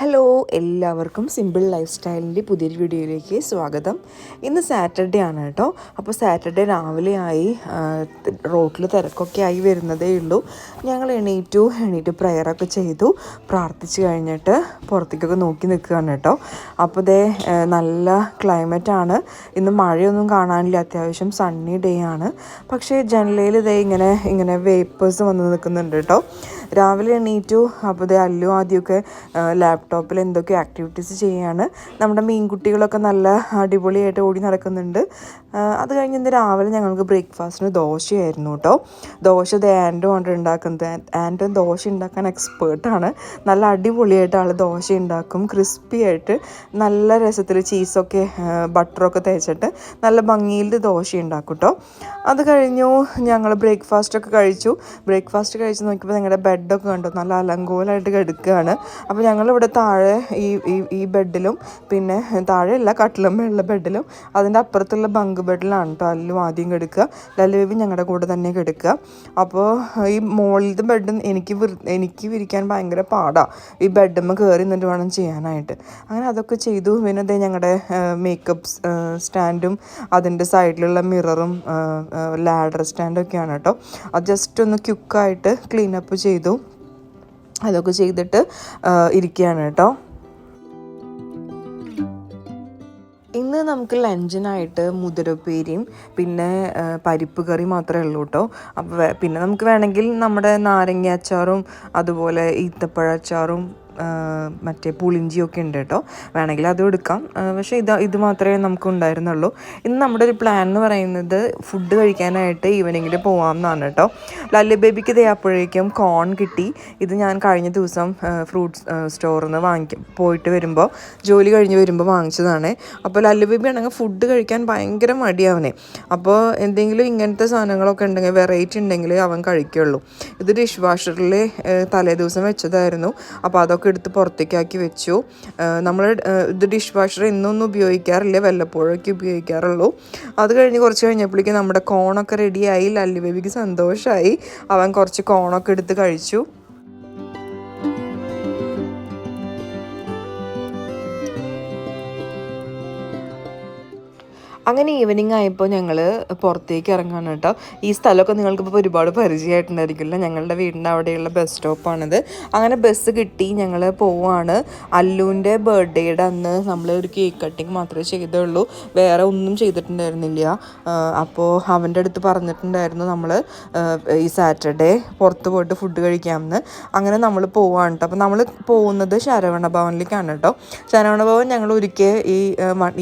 Hello എല്ലാവർക്കും simple life സ്റ്റൈലിന്റെ പുതിയൊരു വീഡിയോയിലേക്ക് സ്വാഗതം. ഇന്ന് സാറ്റർഡേ ആണ് കേട്ടോ. അപ്പോൾ സാറ്റർഡേ രാവിലെ ആയി റോട്ടിൽ തിരക്കൊക്കെ ആയി വരുന്നതേ ഉള്ളൂ. ഞങ്ങൾ എണീറ്റു എണീറ്റ് പ്രയറൊക്കെ ചെയ്തു. പ്രാർത്ഥിച്ചു കഴിഞ്ഞിട്ട് പുറത്തേക്കൊക്കെ നോക്കി നിൽക്കുകയാണ് കേട്ടോ. അപ്പോൾ ദേ നല്ല ക്ലൈമറ്റാണ് ഇന്ന് മഴയൊന്നും കാണാനില്ല. അത്യാവശ്യം സണ്ണി ഡേ ആണ്. പക്ഷേ ജനലയിൽ ഇതേ ഇങ്ങനെ ഇങ്ങനെ വേപ്പേഴ്സ് വന്ന് നിൽക്കുന്നുണ്ട് കേട്ടോ. രാവിലെ എണീറ്റു അപ്പോൾ അല്ലു ആദ്യമൊക്കെ ലാപ്ടോപ്പിൽ എന്തൊക്കെ ആക്ടിവിറ്റീസ് ചെയ്യാണ്. നമ്മുടെ മീൻകുട്ടികളൊക്കെ നല്ല അടിപൊളിയായിട്ട് ഓടി നടക്കുന്നുണ്ട്. അത് കഴിഞ്ഞ് ഇന്ന് രാവിലെ ഞങ്ങൾക്ക് ബ്രേക്ക്ഫാസ്റ്റിന് ദോശയായിരുന്നു കേട്ടോ. ദോശ ദേ ആൻഡോ ആണ് ഉണ്ടാക്കുന്നത്. ആൻഡോ ദോശ ഉണ്ടാക്കാൻ എക്സ്പേർട്ടാണ് നല്ല അടിപൊളിയായിട്ട് ആൾ ദോശ ഉണ്ടാക്കും. ക്രിസ്പി ആയിട്ട് നല്ല രസത്തിൽ ചീസൊക്കെ ബട്ടറൊക്കെ തേച്ചിട്ട് നല്ല ഭംഗിയിൽ ദോശ ഉണ്ടാക്കും കേട്ടോ. അത് കഴിഞ്ഞു ഞങ്ങൾ ബ്രേക്ക്ഫാസ്റ്റൊക്കെ കഴിച്ചു. ബ്രേക്ക്ഫാസ്റ്റ് കഴിച്ച് നോക്കിയപ്പോൾ ഞങ്ങളുടെ ബെഡൊക്കെ കണ്ടു. നല്ല അലങ്കോലായിട്ട് കിടക്കുകയാണ്. അപ്പോൾ ഞങ്ങളിവിടെ താഴെ ഈ ഈ ബെഡിലും പിന്നെ താഴെയുള്ള താഴെയല്ല കട്ടിലമ്മയുള്ള ബെഡിലും അതിന്റെ അപ്പുറത്തുള്ള ബങ്ക് ബെഡിലാണ് കേട്ടോ അല്ലും ആദ്യം കിടക്കുക. ലല്ലുബേബി ഞങ്ങളുടെ കൂടെ തന്നെ കിടക്കുക. അപ്പോൾ ഈ മുകളിലത്തെ ബെഡ് എനിക്ക് എനിക്ക് വിരിക്കാൻ ഭയങ്കര പാടാണ് ഈ ബെഡമ്മ കയറി നിന്നിട്ട് വേണം ചെയ്യാനായിട്ട്. അങ്ങനെ അതൊക്കെ ചെയ്തു. പിന്നെ അതേ ഞങ്ങളുടെ മേക്കപ്പ് സ്റ്റാൻഡും അതിന്റെ സൈഡിലുള്ള മിററും ലാഡർ സ്റ്റാൻഡൊക്കെയാണ് കേട്ടോ അത് ജസ്റ്റ് ഒന്ന് ക്യുക്കായിട്ട് ക്ലീനപ്പ് ചെയ്തു. അതൊക്കെ ചെയ്തിട്ട് ഇരിക്കുകയാണ് കേട്ടോ നമുക്ക് ലഞ്ചിനായിട്ട് മുതിരപ്പേരിയും പിന്നെ പരിപ്പ് കറി മാത്രമേ ഉള്ളൂ കേട്ടോ അപ്പോൾ പിന്നെ നമുക്ക് വേണമെങ്കിൽ നമ്മുടെ നാരങ്ങ അച്ചാറും അതുപോലെ ഈത്തപ്പഴ അച്ചാറും മറ്റേ പുളിഞ്ചിയൊക്കെ ഉണ്ട് കേട്ടോ. വേണമെങ്കിൽ അതും എടുക്കാം. പക്ഷേ ഇത് ഇത് മാത്രമേ നമുക്ക് ഉണ്ടായിരുന്നുള്ളൂ ഇന്ന് നമ്മുടെ ഒരു പ്ലാൻ എന്ന് പറയുന്നത് ഫുഡ് കഴിക്കാനായിട്ട് ഈവനിങ്ങിൽ പോകാം എന്നാണ് കേട്ടോ. ലല്ലു ബേബിക്ക് ഇതേ അപ്പോഴേക്കും കോൺ കിട്ടി. ഇത് ഞാൻ കഴിഞ്ഞ ദിവസം ഫ്രൂട്ട്സ് സ്റ്റോറിൽ നിന്ന് വാങ്ങിക്ക പോയിട്ട് വരുമ്പോൾ ജോലി കഴിഞ്ഞ് വരുമ്പോൾ വാങ്ങിച്ചതാണ്. അപ്പോൾ ലല്ലു ബേബി ആണെങ്കിൽ ഫുഡ് കഴിക്കാൻ ഭയങ്കര മടിയാവനെ അപ്പോൾ എന്തെങ്കിലും ഇങ്ങനത്തെ സാധനങ്ങളൊക്കെ ഉണ്ടെങ്കിൽ വെറൈറ്റി ഉണ്ടെങ്കിൽ അവൻ കഴിക്കുള്ളൂ. ഇത് ഡിഷ് വാഷറിൽ തലേ ദിവസം വെച്ചതായിരുന്നു. അപ്പോൾ അതൊക്കെ എടുത്ത് പുറത്തേക്കാക്കി വെച്ചു. നമ്മൾ ഇത് ഡിഷ് വാഷർ ഇന്നൊന്നും ഉപയോഗിക്കാറില്ല വല്ലപ്പോഴൊക്കെ ഉപയോഗിക്കാറുള്ളൂ. അത് കഴിഞ്ഞ് കുറച്ച് കഴിഞ്ഞപ്പോഴേക്കും നമ്മുടെ കോണൊക്കെ റെഡിയായി ലല്ലി ബേബിക്ക് സന്തോഷമായി അവൻ കുറച്ച് കോണൊക്കെ എടുത്ത് കഴിച്ചു. അങ്ങനെ ഈവനിങ് ആയപ്പോൾ ഞങ്ങൾ പുറത്തേക്ക് ഇറങ്ങാണ് കേട്ടോ ഈ സ്ഥലമൊക്കെ നിങ്ങൾക്ക് ഇപ്പോൾ ഒരുപാട് പരിചയമായിട്ടുണ്ടായിരിക്കില്ല ഞങ്ങളുടെ വീടിന്റെ അവിടെയുള്ള ബസ് സ്റ്റോപ്പാണിത് അങ്ങനെ ബസ് കിട്ടി ഞങ്ങൾ പോവാണ്. അല്ലുവിന്റെ ബർത്ത്ഡേയുടെ അന്ന് നമ്മൾ ഒരു കേക്ക് കട്ടിങ് മാത്രമേ ചെയ്തുള്ളൂ. വേറെ ഒന്നും ചെയ്തിട്ടുണ്ടായിരുന്നില്ല. അപ്പോൾ അവന്റെ അടുത്ത് പറഞ്ഞിട്ടുണ്ടായിരുന്നു നമ്മൾ ഈ സാറ്റർഡേ പുറത്ത് പോയിട്ട് ഫുഡ് കഴിക്കാമെന്ന്. അങ്ങനെ നമ്മൾ പോവാണ് കേട്ടോ അപ്പോൾ നമ്മൾ പോകുന്നത് ശരവണ ഭവനിലേക്കാണ് കേട്ടോ ശരവണ ഭവൻ ഞങ്ങൾ ഒരിക്കൽ ഈ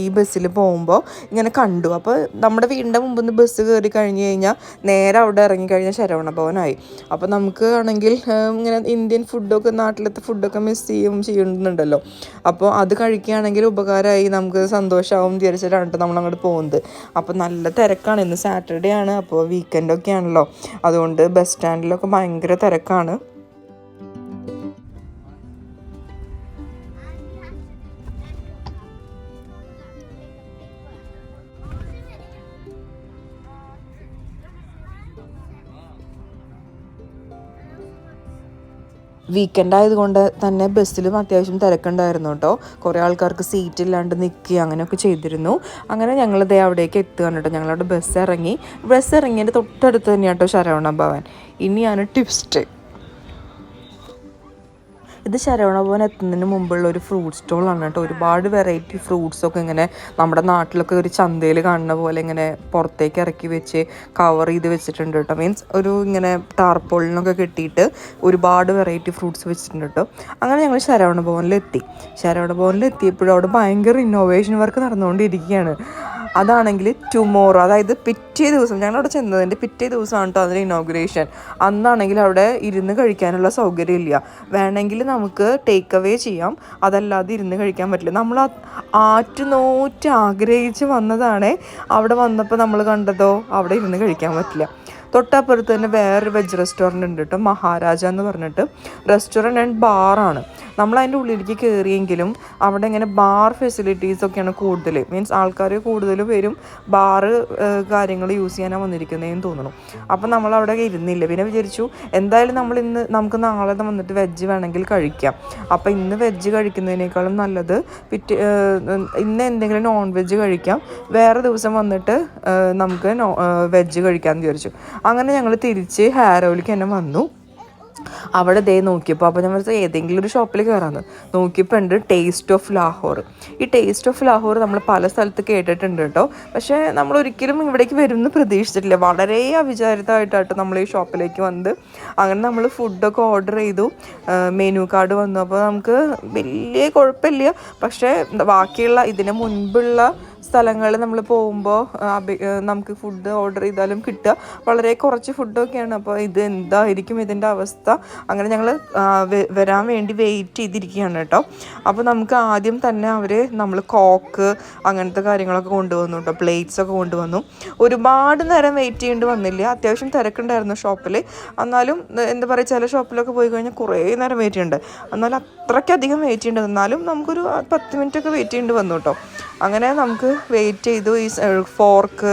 ഈ ബസ്സിൽ പോകുമ്പോൾ ഇങ്ങനെ കണ്ടു. അപ്പോൾ നമ്മുടെ വീടിന്റെ മുമ്പിൽ നിന്ന് ബസ് കയറി കഴിഞ്ഞ് കഴിഞ്ഞാൽ നേരെ അവിടെ ഇറങ്ങി കഴിഞ്ഞാൽ ശരവണ ഭവനായി. അപ്പോൾ നമുക്ക് ആണെങ്കിൽ ഇങ്ങനെ ഇന്ത്യൻ ഫുഡൊക്കെ നാട്ടിലത്തെ ഫുഡൊക്കെ മിസ് ചെയ്യും ചെയ്യുന്നുണ്ടല്ലോ. അപ്പോൾ അത് കഴിക്കുകയാണെങ്കിൽ ഉപകാരമായി നമുക്ക് സന്തോഷമാവും വിചാരിച്ചിട്ടാണ് കേട്ടോ നമ്മൾ അങ്ങോട്ട് പോകുന്നത് അപ്പോൾ നല്ല തിരക്കാണ്. ഇന്ന് സാറ്റർഡേ ആണ്. അപ്പോൾ വീക്കെൻഡൊക്കെ ആണല്ലോ അതുകൊണ്ട് ബസ് സ്റ്റാൻഡിലൊക്കെ ഭയങ്കര തിരക്കാണ്. വീക്കെൻഡ് ആയതുകൊണ്ട് തന്നെ ബസ്സിലും അത്യാവശ്യം തിരക്കുണ്ടായിരുന്നു കേട്ടോ. കുറേ ആൾക്കാർക്ക് സീറ്റ് ഇല്ലാണ്ട് നിൽക്കുക അങ്ങനെയൊക്കെ ചെയ്തിരുന്നു. അങ്ങനെ ഞങ്ങൾ ദേ അവിടേക്ക് എത്തുകയാണ് കേട്ടോ. ഞങ്ങളവിടെ ബസ് ഇറങ്ങി ബസ് ഇറങ്ങിയതിന്റെ തൊട്ടടുത്ത് തന്നെയാണ് കേട്ടോ ശരവണ ഭവൻ. ഇനിയാണ് ടിപ്സ്റ്റ് ഇത് ശരവണഭവൻ എത്തുന്നതിന് മുമ്പുള്ള ഒരു ഫ്രൂട്ട് സ്റ്റോളാണ് കേട്ടോ. ഒരുപാട് വെറൈറ്റി ഫ്രൂട്ട്സ് ഒക്കെ ഇങ്ങനെ നമ്മുടെ നാട്ടിലൊക്കെ ഒരു ചന്തയിൽ കാണുന്ന പോലെ ഇങ്ങനെ പുറത്തേക്ക് ഇറക്കി വെച്ച് കവർ ചെയ്ത് വെച്ചിട്ടുണ്ട് കേട്ടോ. മീൻസ് ഒരു ഇങ്ങനെ ടാർപോളിനൊക്കെ കെട്ടിയിട്ട് ഒരുപാട് വെറൈറ്റി ഫ്രൂട്ട്സ് വെച്ചിട്ടുണ്ട് കേട്ടോ. അങ്ങനെ ഞങ്ങൾ ശരവണ എത്തി ശരവണ ഭവനിലെത്തിയപ്പോഴും അവിടെ ഭയങ്കര ഇന്നോവേഷൻ വർക്ക് നടന്നുകൊണ്ടിരിക്കുകയാണ്. അതാണെങ്കിൽ ടുമോറോ അതായത് പിറ്റേ ദിവസം ഞങ്ങൾ അവിടെ ചെന്നതിന്റെ പിറ്റേ ദിവസമാണ് കേട്ടോ അതിന്റെ ഇനോഗ്രേഷൻ അന്നാണെങ്കിൽ അവിടെ ഇരുന്ന് കഴിക്കാനുള്ള സൗകര്യം ഇല്ല. വേണമെങ്കിൽ നമുക്ക് ടേക്ക് അവേ ചെയ്യാം. അതല്ലാതെ ഇരുന്ന് കഴിക്കാൻ പറ്റില്ല. നമ്മൾ ആറ്റുനോറ്റ് ആഗ്രഹിച്ച് വന്നതാണ്. അവിടെ വന്നപ്പോൾ നമ്മൾ കണ്ടതോ? അവിടെ ഇരുന്ന് കഴിക്കാൻ പറ്റില്ല. തൊട്ടപ്പുറത്ത് തന്നെ വേറൊരു വെജ് റെസ്റ്റോറന്റ് ഉണ്ട് കേട്ടോ മഹാരാജ എന്ന് പറഞ്ഞിട്ട്. റെസ്റ്റോറന്റ് ആൻഡ് ബാറാണ് നമ്മൾ അതിന്റെ ഉള്ളിലേക്ക് കയറിയെങ്കിലും അവിടെ ഇങ്ങനെ ബാർ ഫെസിലിറ്റീസ് ഒക്കെയാണ് കൂടുതൽ മീൻസ് ആൾക്കാർ കൂടുതൽ പേരും ബാറ് കാര്യങ്ങൾ യൂസ് ചെയ്യാനാണ് വന്നിരിക്കുന്നതെന്ന് തോന്നുന്നു. അപ്പം നമ്മൾ അവിടെ ഇരുന്നില്ല. പിന്നെ വിചാരിച്ചു എന്തായാലും നമ്മൾ ഇന്ന് നമുക്ക് നാളെ വന്നിട്ട് വെജ് വേണമെങ്കിൽ കഴിക്കാം. അപ്പം ഇന്ന് വെജ് കഴിക്കുന്നതിനേക്കാളും നല്ലത് പിറ്റേ ഇന്ന് എന്തെങ്കിലും നോൺ വെജ് കഴിക്കാം. വേറെ ദിവസം വന്നിട്ട് നമുക്ക് നോ വെജ് കഴിക്കാമെന്ന് വിചാരിച്ചു. അങ്ങനെ ഞങ്ങൾ തിരിച്ച് ഹാരോയിലേക്ക് തന്നെ വന്നു. അവിടെ ദേ നോക്കിയപ്പോൾ അപ്പോൾ ഞാൻ വിചാരിച്ചു ഏതെങ്കിലും ഒരു ഷോപ്പിൽ കയറാമെന്ന് നോക്കിയപ്പോൾ ഉണ്ട് ടേസ്റ്റ് ഓഫ് ലാഹോർ ഈ ടേസ്റ്റ് ഓഫ് ലാഹോർ നമ്മൾ പല സ്ഥലത്ത് കേട്ടിട്ടുണ്ട് കേട്ടോ. പക്ഷേ നമ്മൾ ഒരിക്കലും ഇവിടേക്ക് വരുമെന്ന് പ്രതീക്ഷിച്ചിട്ടില്ല. വളരെ അവിചാരിതമായിട്ടാട്ടോ നമ്മൾ ഈ ഷോപ്പിലേക്ക് വന്നത്. അങ്ങനെ നമ്മൾ ഫുഡൊക്കെ ഓർഡർ ചെയ്തു. മെനു കാർഡ് വന്നു. അപ്പോൾ നമുക്ക് വലിയ കുഴപ്പമില്ല. പക്ഷേ ബാക്കിയുള്ള ഇതിന് മുൻപുള്ള സ്ഥലങ്ങളിൽ നമ്മൾ പോകുമ്പോൾ നമുക്ക് ഫുഡ് ഓർഡർ ചെയ്താലും കിട്ടുക. വളരെ കുറച്ച് ഫുഡൊക്കെയാണ് അപ്പോൾ ഇത് എന്തായിരിക്കും ഇതിന്റെ അവസ്ഥ? അങ്ങനെ ഞങ്ങൾ വരാൻ വേണ്ടി വെയിറ്റ് ചെയ്തിരിക്കുകയാണ് കേട്ടോ. അപ്പോൾ നമുക്ക് ആദ്യം തന്നെ അവർ നമ്മൾ കോക്ക് അങ്ങനത്തെ കാര്യങ്ങളൊക്കെ കൊണ്ടുവന്നു കേട്ടോ. പ്ലേറ്റ്സ് ഒക്കെ കൊണ്ടുവന്നു. ഒരുപാട് നേരം വെയിറ്റ് ചെയ്യേണ്ടി വന്നില്ല. അത്യാവശ്യം തിരക്കുണ്ടായിരുന്നു ഷോപ്പിൽ എന്നാലും എന്താ പറയുക ചില ഷോപ്പിലൊക്കെ പോയി കഴിഞ്ഞാൽ കുറേ നേരം വെയിറ്റ് ചെയ്യുന്നുണ്ട് എന്നാലും അത്രയ്ക്കധികം വെയിറ്റ് ചെയ്യേണ്ടത് എന്നാലും നമുക്കൊരു പത്ത് മിനിറ്റൊക്കെ വെയിറ്റ് ചെയ്യേണ്ടി വന്നു കേട്ടോ. അങ്ങനെ നമുക്ക് വെയിറ്റ് ചെയ്തു. ഈ ഫോർക്ക്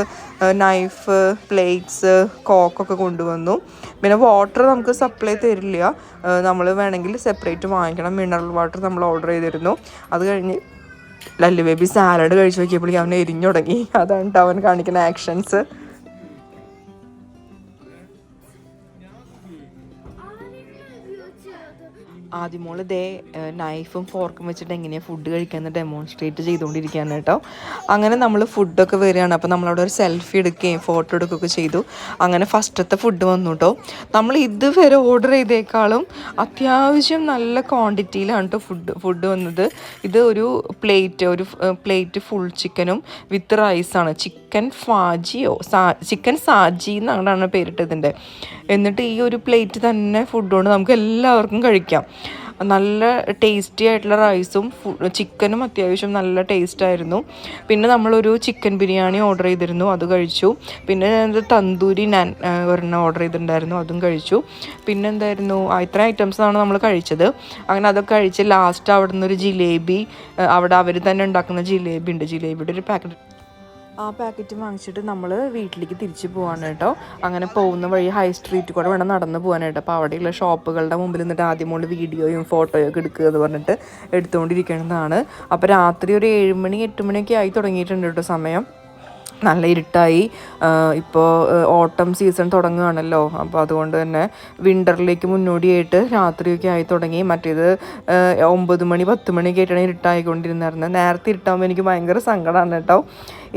നൈഫ് പ്ലേറ്റ്സ് കോക്കൊക്കെ കൊണ്ടുവന്നു. പിന്നെ വാട്ടർ നമുക്ക് സപ്ലൈ തരില്ല. നമ്മൾ വേണമെങ്കിൽ സെപ്പറേറ്റ് വാങ്ങിക്കണം. മിനറൽ വാട്ടർ നമ്മൾ ഓർഡർ ചെയ്തിരുന്നു. അത് കഴിഞ്ഞ് ലല്ലു ബേബി സാലഡ് കഴിച്ച് നോക്കിയപ്പോഴേക്കും അവൻ എരിഞ്ഞു തുടങ്ങി. അതാണ് അവൻ കാണിക്കുന്ന ആക്ഷൻസ് ആദ്യമോൾ ദേ നൈഫും ഫോർക്കും വെച്ചിട്ട് എങ്ങനെയാണ് ഫുഡ് കഴിക്കാമെന്ന് ഡെമോൺസ്ട്രേറ്റ് ചെയ്തുകൊണ്ടിരിക്കുകയാണ് കേട്ടോ. അങ്ങനെ നമ്മൾ ഫുഡൊക്കെ വരികയാണ്. അപ്പോൾ നമ്മളവിടെ ഒരു സെൽഫി എടുക്കുകയും ഫോട്ടോ എടുക്കുകയൊക്കെ ചെയ്തു. അങ്ങനെ ഫസ്റ്റത്തെ ഫുഡ് വന്നു കേട്ടോ. നമ്മൾ ഇതുവരെ ഓർഡർ ചെയ്തേക്കാളും അത്യാവശ്യം നല്ല ക്വാണ്ടിറ്റിയിലാണ് കേട്ടോ ഫുഡ് ഫുഡ് വന്നത്. ഇത് ഒരു പ്ലേറ്റ് ഒരു പ്ലേറ്റ് ഫുൾ ചിക്കനും വിത്ത് റൈസാണ് ചിക്കൻ ഫാജിയോ സാ ചിക്കൻ സാജി എന്നാണ് പേരിട്ടതിന്റെ. എന്നിട്ട് ഈ ഒരു പ്ലേറ്റ് തന്നെ ഫുഡ് കൊണ്ട് നമുക്ക് എല്ലാവർക്കും കഴിക്കാം. നല്ല ടേസ്റ്റി ആയിട്ടുള്ള റൈസും ചിക്കനും അത്യാവശ്യം നല്ല ടേസ്റ്റ് ആയിരുന്നു പിന്നെ നമ്മളൊരു ചിക്കൻ ബിരിയാണി ഓർഡർ ചെയ്തിരുന്നു അത് കഴിച്ചു. പിന്നെ തന്തൂരി നാൻ ഒരെണ്ണം ഓർഡർ ചെയ്തിട്ടുണ്ടായിരുന്നു അതും കഴിച്ചു. പിന്നെ എന്തായിരുന്നു ഇത്ര ഐറ്റംസാണ് നമ്മൾ കഴിച്ചത്. അങ്ങനെ അതൊക്കെ കഴിച്ച് ലാസ്റ്റ് അവിടെ നിന്നൊരു ജിലേബി അവിടെ അവർ തന്നെ ഉണ്ടാക്കുന്ന ജിലേബി ഉണ്ട് ജിലേബിയുടെ ഒരു പാക്കറ്റ് ആ പാക്കറ്റ് വാങ്ങിച്ചിട്ട് നമ്മൾ വീട്ടിലേക്ക് തിരിച്ചു പോവാണ് കേട്ടോ. അങ്ങനെ പോകുന്ന വഴി ഹൈ സ്ട്രീറ്റ് കൂടെ വേണം നടന്ന് പോകാനായിട്ട് അപ്പോൾ അവിടെയുള്ള ഷോപ്പുകളുടെ മുമ്പിൽ നിന്നിട്ട് ആദ്യം കൊണ്ട് വീഡിയോയും ഫോട്ടോയും ഒക്കെ എടുക്കുക എന്ന് പറഞ്ഞിട്ട് എടുത്തുകൊണ്ടിരിക്കുന്നതാണ്. അപ്പോൾ രാത്രി ഒരു ഏഴ് മണി എട്ട് മണിയൊക്കെ ആയി തുടങ്ങിയിട്ടുണ്ട് കേട്ടോ സമയം. നല്ല ഇരുട്ടായി. ഇപ്പോൾ ഓട്ടം സീസൺ തുടങ്ങുകയാണല്ലോ. അപ്പോൾ അതുകൊണ്ട് തന്നെ വിന്ററിലേക്ക് മുന്നോടിയായിട്ട് രാത്രിയൊക്കെ ആയി തുടങ്ങി. മറ്റേത് ഒമ്പത് മണി പത്ത് മണിയൊക്കെ ആയിട്ടാണ് ഇരുട്ടായിക്കൊണ്ടിരുന്നായിരുന്നത് നേരത്തെ ഇരുട്ടാകുമ്പോൾ എനിക്ക് ഭയങ്കര സങ്കടമാണ് കേട്ടോ.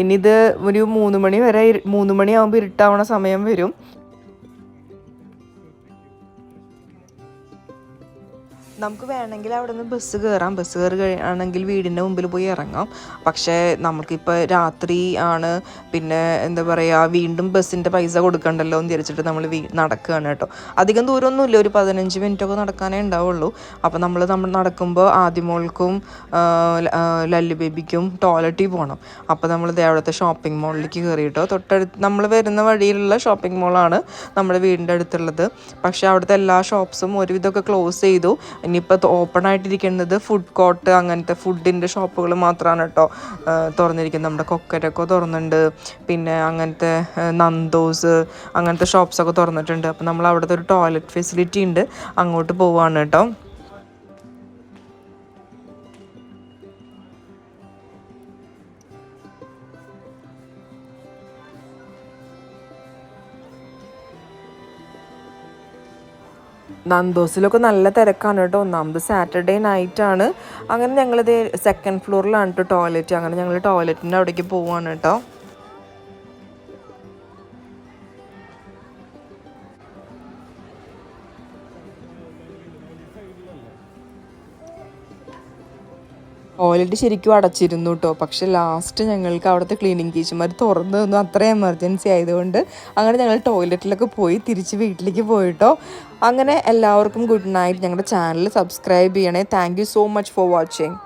ഇനി ഇത് ഒരു മൂന്ന് മണി വരെ മൂന്ന് മണിയാകുമ്പോൾ ഇരുട്ടാവണ സമയം വരും. നമുക്ക് വേണമെങ്കിൽ അവിടെ നിന്ന് ബസ് കയറാം ബസ് കയറി കഴിയാണെങ്കിൽ വീടിന്റെ മുമ്പിൽ പോയി ഇറങ്ങാം. പക്ഷേ നമുക്കിപ്പോൾ രാത്രി ആണ്. പിന്നെ എന്താ പറയുക വീണ്ടും ബസ്സിന്റെ പൈസ കൊടുക്കണ്ടല്ലോ എന്ന് വിചാരിച്ചിട്ട് നമ്മൾ നടക്കുകയാണ് കേട്ടോ. അധികം ദൂരമൊന്നുമില്ല. ഒരു പതിനഞ്ച് മിനിറ്റൊക്കെ നടക്കാനേ ഉണ്ടാവുള്ളൂ. അപ്പോൾ നമ്മൾ നമ്മൾ നടക്കുമ്പോൾ ആദ്യമോൾക്കും ലല്ലു ബേബിക്കും ടോയ്ലറ്റിൽ പോകണം അപ്പോൾ നമ്മൾ അവിടുത്തെ ഷോപ്പിംഗ് മോളിലേക്ക് കയറിയിട്ടോ തൊട്ടടുത്ത് നമ്മൾ വരുന്ന വഴിയിലുള്ള ഷോപ്പിംഗ് മോളാണ് നമ്മുടെ വീടിന്റെ അടുത്തുള്ളത്. പക്ഷേ അവിടുത്തെ എല്ലാ ഷോപ്സും ഒരുവിധമൊക്കെ ക്ലോസ് ചെയ്തു. ഇനിയിപ്പോൾ ഓപ്പൺ ആയിട്ടിരിക്കുന്നത് ഫുഡ് കോർട്ട് അങ്ങനത്തെ ഫുഡിന്റെ ഷോപ്പുകൾ മാത്രമാണ് കേട്ടോ തുറന്നിരിക്കുന്നത്. നമ്മുടെ കൊക്കരൊക്കെ തുറന്നിട്ടുണ്ട് പിന്നെ അങ്ങനത്തെ നന്ദോസ് അങ്ങനത്തെ ഷോപ്സൊക്കെ തുറന്നിട്ടുണ്ട്. അപ്പോൾ നമ്മൾ അവിടുത്തെ ഒരു ടോയ്ലറ്റ് ഫെസിലിറ്റി ഉണ്ട്. അങ്ങോട്ട് പോവാണ് കേട്ടോ നന്ദോസിലൊക്കെ നല്ല തിരക്കാണ് കേട്ടോ. ഒന്നാമത് സാറ്റർഡേ ആണ്. അങ്ങനെ ഞങ്ങളിത് സെക്കൻഡ് ഫ്ലോറിലാണ് കേട്ടോ ടോയ്ലറ്റ് അങ്ങനെ ഞങ്ങൾ ടോയ്ലറ്റിന്റെ അവിടേക്ക് പോവുകയാണ് കേട്ടോ ടോയ്ലറ്റ് ശരിക്കും അടച്ചിരുന്നു കേട്ടോ പക്ഷെ ലാസ്റ്റ് ഞങ്ങൾക്ക് അവിടുത്തെ ക്ലീനിങ് ടീച്ചർമാർ തുറന്നു തന്നു. അത്ര എമർജൻസി ആയതുകൊണ്ട് അങ്ങനെ ഞങ്ങൾ ടോയ്ലറ്റിലൊക്കെ പോയി തിരിച്ച് വീട്ടിലേക്ക് പോയിട്ടോ. അങ്ങനെ എല്ലാവർക്കും ഗുഡ് നൈറ്റ് ഞങ്ങളുടെ ചാനൽ സബ്സ്ക്രൈബ് ചെയ്യണേ. Thank so much for watching